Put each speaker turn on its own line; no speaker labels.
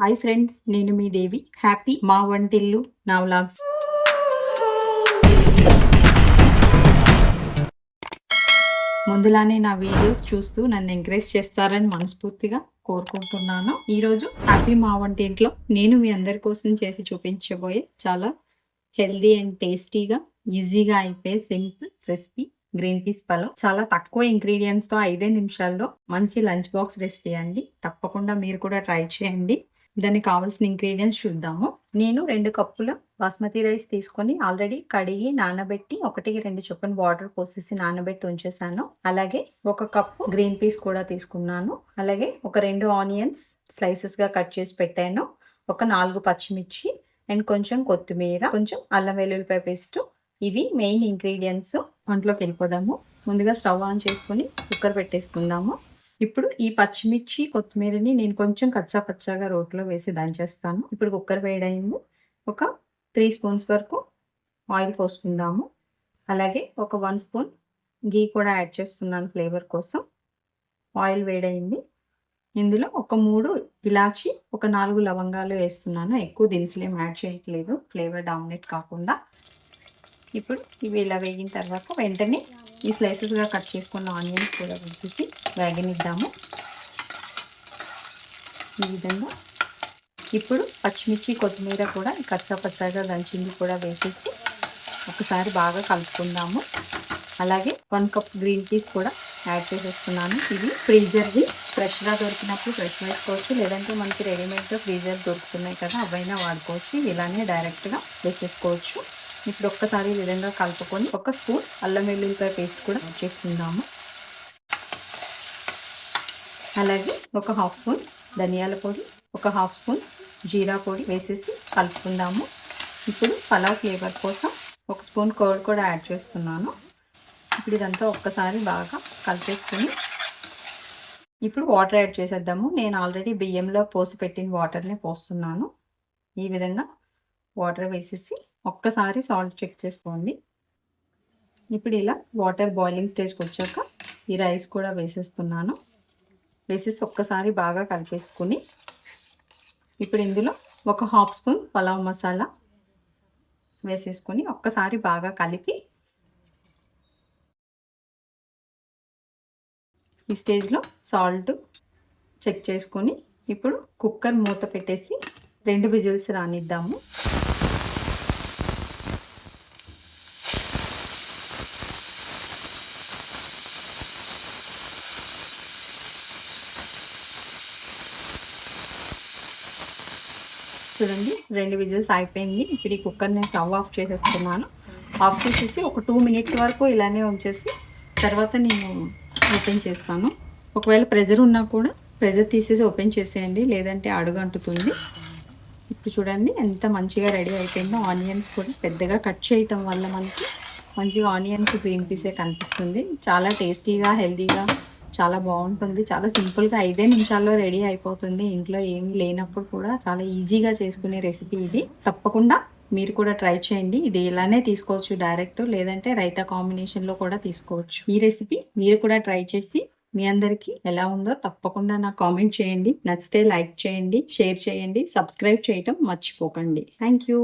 Hi friends నేను మీ దేవి. Happy మా వంటిల్లు నా వ్లాగ్స్ ముందులానే నా వీడియోస్ చూస్తూ నన్ను ఎంకరేజ్ చేస్తారని మనస్ఫూర్తిగా కోరుకుంటున్నాను. ఈరోజు హ్యాపీ మా వంటింట్లో నేను మీ అందరి కోసం చేసి చూపించబోయే చాలా హెల్దీ అండ్ టేస్టీగా ఈజీగా అయిపోయే simple recipe green peas pulao చాలా తక్కువ ఇంగ్రీడియంట్స్తో ఐదే నిమిషాల్లో మంచి లంచ్ బాక్స్ రెసిపీ అండి. తప్పకుండా మీరు కూడా ట్రై చేయండి. దానికి కావాల్సిన ఇంగ్రీడియంట్స్ చూద్దాము. నేను రెండు కప్పుల బాస్మతి రైస్ తీసుకొని ఆల్రెడీ కడిగి నానబెట్టి ఒకటికి రెండు చొప్పున వాటర్ పోసేసి నానబెట్టి ఉంచేసాను. అలాగే ఒక కప్పు గ్రీన్ పీస్ కూడా తీసుకున్నాను. అలాగే ఒక రెండు ఆనియన్స్ స్లైసెస్గా కట్ చేసి పెట్టాను. ఒక నాలుగు పచ్చిమిర్చి అండ్ కొంచెం కొత్తిమీర కొంచెం అల్లం వెల్లుల్లిపాయ పేస్ట్. ఇవి మెయిన్ ఇంగ్రీడియంట్స్ వంటలోకి వెళ్ళిపోదాము. ముందుగా స్టవ్ ఆన్ చేసుకుని కుక్కర్ పెట్టేసుకుందాము. ఇప్పుడు ఈ పచ్చిమిర్చి కొత్తిమీరని నేను కొంచెం కచ్చా పచ్చాగా రోట్లో వేసి దంచేస్తాను. ఇప్పుడు కుక్కర్ వేడైంది. ఒక త్రీ స్పూన్స్ వరకు ఆయిల్ పోసుకుందాము. అలాగే ఒక వన్ స్పూన్ గీ కూడా యాడ్ చేస్తున్నాను ఫ్లేవర్ కోసం. ఆయిల్ వేడైంది. ఇందులో ఒక మూడు ఇలాచి ఒక నాలుగు లవంగాలు వేస్తున్నాను. ఎక్కువ దినుసులేం యాడ్ చేయట్లేదు. ఫ్లేవర్ డామినేట్ కాకుండా. ఇప్పుడు ఇవి ఇలా వేగిన తర్వాత వెంటనే ఈ స్లైసెస్గా కట్ చేసుకున్న ఆనియన్స్ కూడా వేసేసి వేగనిద్దాము. ఈ విధంగా ఇప్పుడు పచ్చిమిర్చి కొత్తిమీర కూడా కచ్చా పచ్చాగా దంచింది కూడా వేసేసి ఒకసారి బాగా కలుపుకుందాము. అలాగే వన్ కప్ గ్రీన్ పీస్ కూడా యాడ్ చేసేస్తున్నాను. ఇది ఫ్రీజర్ది. ఫ్రెష్గా దొరికినప్పుడు ఫ్రెష్ వేసుకోవచ్చు లేదంటే మనకి రెడీమేడ్గా ఫ్రీజర్ దొరుకుతున్నాయి కదా అవైనా వాడుకోవచ్చు. ఇలానే డైరెక్ట్గా వేసేసుకోవచ్చు. ఇప్పుడు ఒక్కసారి ఈ విధంగా కలుపుకొని ఒక స్పూన్ అల్లం వెల్లుల్లిపాయ పేస్ట్ కూడా చేసుకుందాము. అలాగే ఒక హాఫ్ స్పూన్ ధనియాల పొడి ఒక హాఫ్ స్పూన్ జీరా పొడి వేసేసి కలుపుకుందాము. ఇప్పుడు పలావ్ ఫ్లేవర్ కోసం ఒక స్పూన్ కర్డ్ కూడా యాడ్ చేస్తున్నాను ఇప్పుడు ఇదంతా ఒక్కసారి బాగా కలిపేసుకొని ఇప్పుడు వాటర్ యాడ్ చేసేద్దాము. నేను ఆల్రెడీ బియ్యంలో పోసి పెట్టిన వాటర్ని పోస్తున్నాను. ఈ విధంగా వాటర్ వేసేసి ఒక్కసారి సాల్ట్ చెక్ చేసుకోండి. ఇప్పుడు ఇలా వాటర్ బాయిలింగ్ స్టేజ్కి వచ్చాక ఈ రైస్ కూడా వేసేస్తున్నాను. వేసేసి ఒక్కసారి బాగా కలిపేసుకుని ఇప్పుడు ఇందులో ఒక హాఫ్ స్పూన్ పలావ్ మసాలా వేసేసుకొని ఒక్కసారి బాగా కలిపి ఈ స్టేజ్లో సాల్ట్ చెక్ చేసుకొని ఇప్పుడు కుక్కర్ మూత పెట్టేసి రెండు విజిల్స్ రానిద్దాము. చూడండి రెండు విజిల్స్ అయిపోయింది ఇప్పుడు ఈ కుక్కర్ నేను స్టవ్ ఆఫ్ చేసేస్తున్నాను. ఆఫ్ చేసేసి ఒక టూ మినిట్స్ వరకు ఇలానే ఉంచేసి తర్వాత నేను ఓపెన్ చేస్తాను. ఒకవేళ ప్రెజర్ ఉన్నా కూడా ప్రెజర్ తీసేసి ఓపెన్ చేసేయండి లేదంటే అడుగు అంటుతుంది. ఇప్పుడు చూడండి ఎంత మంచిగా రెడీ అయిపోయిందో ఆనియన్స్ కూడా పెద్దగా కట్ చేయటం వల్ల మనకి మంచిగా ఆనియన్స్ గ్రీన్ పీసే కనిపిస్తుంది. చాలా టేస్టీగా హెల్తీగా చాలా బాగుంటుంది. చాలా సింపుల్గా ఐదే నిమిషాల్లో రెడీ అయిపోతుంది. ఇంట్లో ఏమీ లేనప్పుడు కూడా చాలా ఈజీగా చేసుకునే రెసిపీ ఇది. తప్పకుండా మీరు కూడా ట్రై చేయండి. ఇది ఇలానే తీసుకోవచ్చు డైరెక్ట్ లేదంటే రైతా కాంబినేషన్లో కూడా తీసుకోవచ్చు. ఈ రెసిపీ మీరు కూడా ట్రై చేసి మీ అందరికీ ఎలా ఉందో తప్పకుండా నాకు కామెంట్ చేయండి. నచ్చితే లైక్ చేయండి షేర్ చేయండి సబ్స్క్రైబ్ చేయటం మర్చిపోకండి. Thank you